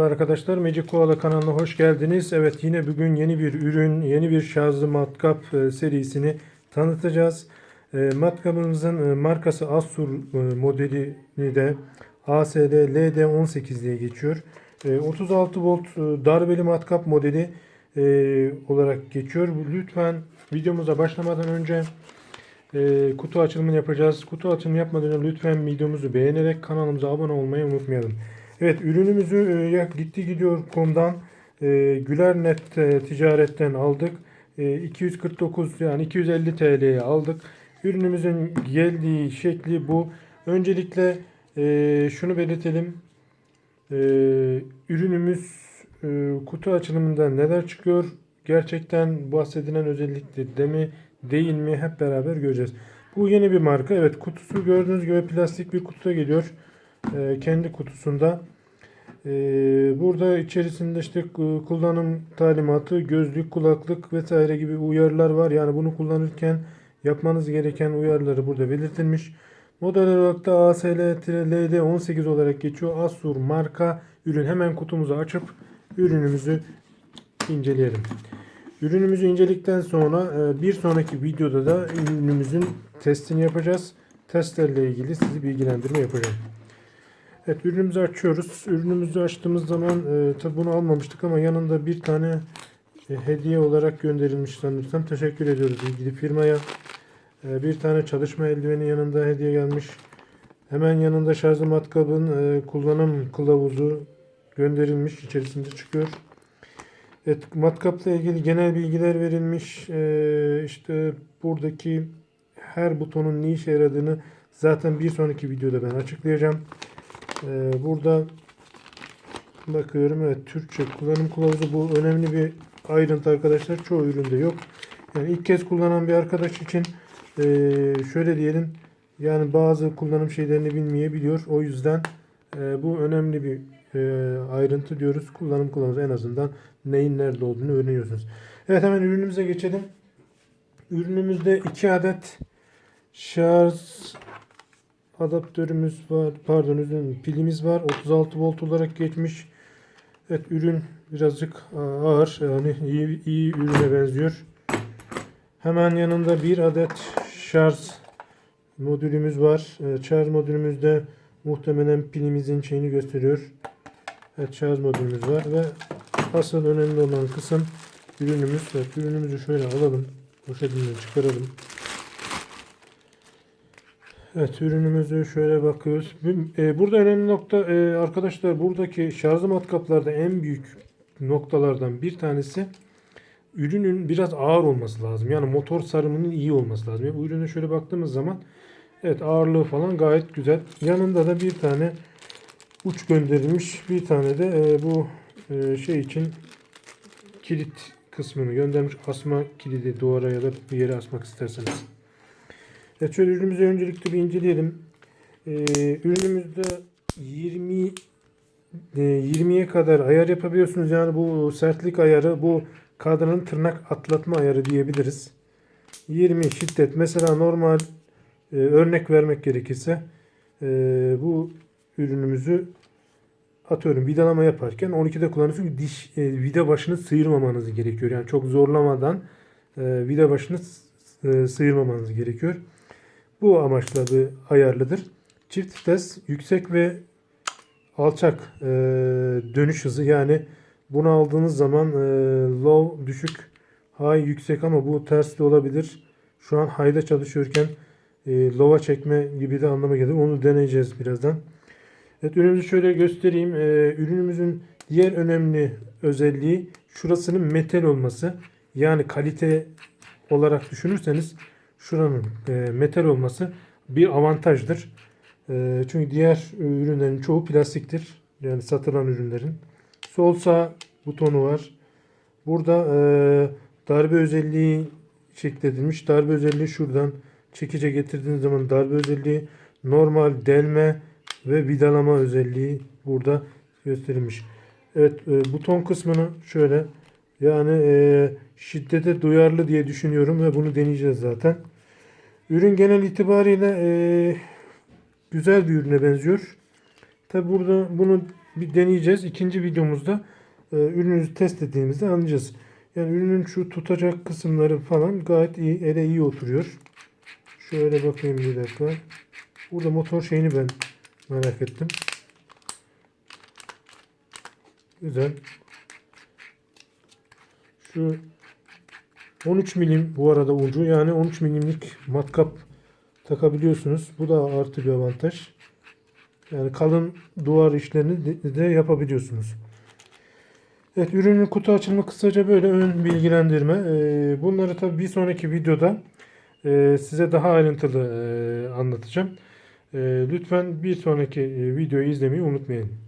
Arkadaşlar Magic Koala kanalına hoş geldiniz. Evet yine bugün yeni bir ürün, yeni bir şarjlı matkap e, serisini tanıtacağız. E, matkabımızın e, markası Assur modelini de ASD LD18 diye geçiyor. E, 36 volt darbeli matkap modeli olarak geçiyor. Lütfen videomuza başlamadan önce kutu açılımını yapacağız. Kutu açılımı yapmadan önce lütfen videomuzu beğenerek kanalımıza abone olmayı unutmayalım. Evet ürünümüzü e, gitti gidiyor.com'dan e, Gülernet e, ticaretten aldık. E, 249 yani 250 TL'ye aldık. Ürünümüzün geldiği şekli bu. Öncelikle e, şunu belirtelim. E, ürünümüz e, kutu açılımında neler çıkıyor? Gerçekten bahsedilen özelliktir de mi değil mi hep beraber göreceğiz. Bu yeni bir marka. Evet kutusu gördüğünüz gibi plastik bir kutuda geliyor. Ee, kendi kutusunda. Ee, burada içerisinde işte ku- kullanım talimatı, gözlük, kulaklık vesaire gibi uyarılar var. Yani bunu kullanırken yapmanız gereken uyarıları burada belirtilmiş. Model olarak da ASL-LD18 olarak geçiyor. Asus marka ürün. Hemen kutumuzu açıp ürünümüzü inceleyelim. Ürünümüzü inceledikten sonra e, bir sonraki videoda da ürünümüzün testini yapacağız. Testlerle ilgili sizi bilgilendirme yapacağım. Evet ürünümüzü açıyoruz. Ürünümüzü açtığımız zaman e, tabi bunu almamıştık ama yanında bir tane e, hediye olarak gönderilmiş sanırsam. Teşekkür ediyoruz ilgili firmaya. E, bir tane çalışma eldiveni yanında hediye gelmiş. Hemen yanında şarjlı matkabın e, kullanım kılavuzu gönderilmiş. içerisinde çıkıyor. Evet, matkapla ilgili genel bilgiler verilmiş. E, işte buradaki her butonun ne işe yaradığını zaten bir sonraki videoda ben açıklayacağım. Ee, burada bakıyorum evet Türkçe kullanım kılavuzu bu önemli bir ayrıntı arkadaşlar çoğu üründe yok. Yani ilk kez kullanan bir arkadaş için ee, şöyle diyelim yani bazı kullanım şeylerini bilmeyebiliyor. O yüzden ee, bu önemli bir ee, ayrıntı diyoruz. Kullanım kılavuzu en azından neyin nerede olduğunu öğreniyorsunuz. Evet hemen ürünümüze geçelim. Ürünümüzde 2 adet şarj adaptörümüz var. Pardon ürün pilimiz var. 36 volt olarak geçmiş. Evet ürün birazcık ağır. Yani iyi, iyi ürüne benziyor. Hemen yanında bir adet şarj modülümüz var. Evet, şarj modülümüzde muhtemelen pilimizin şeyini gösteriyor. Evet şarj modülümüz var ve asıl önemli olan kısım ürünümüz. Evet, ürünümüzü şöyle alalım. Poşetinden çıkaralım. Evet ürünümüzü şöyle bakıyoruz. E, Burada önemli nokta e, arkadaşlar buradaki şarjlı matkaplarda en büyük noktalardan bir tanesi ürünün biraz ağır olması lazım. Yani motor sarımının iyi olması lazım. Bu ürüne şöyle baktığımız zaman evet ağırlığı falan gayet güzel. Yanında da bir tane uç gönderilmiş. Bir tane de e, bu e, şey için kilit kısmını göndermiş. Asma kilidi duvara ya da bir yere asmak isterseniz. Evet şöyle ürünümüzü öncelikle bir inceleyelim. Ee, ürünümüzde 20 e, 20'ye kadar ayar yapabiliyorsunuz. Yani bu sertlik ayarı bu kadranın tırnak atlatma ayarı diyebiliriz. 20 şiddet. Mesela normal e, örnek vermek gerekirse e, bu ürünümüzü atıyorum vidalama yaparken 12'de kullanıyorsunuz. Diş e, vida başını sıyırmamanız gerekiyor. Yani çok zorlamadan e, vida başını e, sıyırmamanız gerekiyor. Bu amaçla bir ayarlıdır. Çift vites yüksek ve alçak e, dönüş hızı yani bunu aldığınız zaman e, low düşük high yüksek ama bu ters de olabilir. Şu an high'da çalışıyorken e, low'a çekme gibi de anlama gelir. Onu deneyeceğiz birazdan. Evet ürünümüzü şöyle göstereyim. E, ürünümüzün diğer önemli özelliği şurasının metal olması. Yani kalite olarak düşünürseniz şuranın e, metal olması bir avantajdır. E, çünkü diğer ürünlerin çoğu plastiktir. Yani satılan ürünlerin. Sol sağ butonu var. Burada e, darbe özelliği şekledilmiş. Darbe özelliği şuradan çekice getirdiğiniz zaman darbe özelliği normal delme ve vidalama özelliği burada gösterilmiş. Evet e, buton kısmını şöyle yani e, şiddete duyarlı diye düşünüyorum ve bunu deneyeceğiz zaten. Ürün genel itibariyle e, güzel bir ürüne benziyor. Tabi burada bunu bir deneyeceğiz. İkinci videomuzda e, ürünümüzü test ettiğimizde anlayacağız. Yani ürünün şu tutacak kısımları falan gayet iyi, ele iyi oturuyor. Şöyle bakayım bir dakika. Burada motor şeyini ben merak ettim. Güzel. Şu 13 milim bu arada ucu yani 13 milimlik matkap takabiliyorsunuz. Bu da artı bir avantaj. Yani kalın duvar işlerini de, yapabiliyorsunuz. Evet ürünün kutu açılımı kısaca böyle ön bilgilendirme. Ee, bunları tabii bir sonraki videoda e, size daha ayrıntılı e, anlatacağım. E, lütfen bir sonraki e, videoyu izlemeyi unutmayın.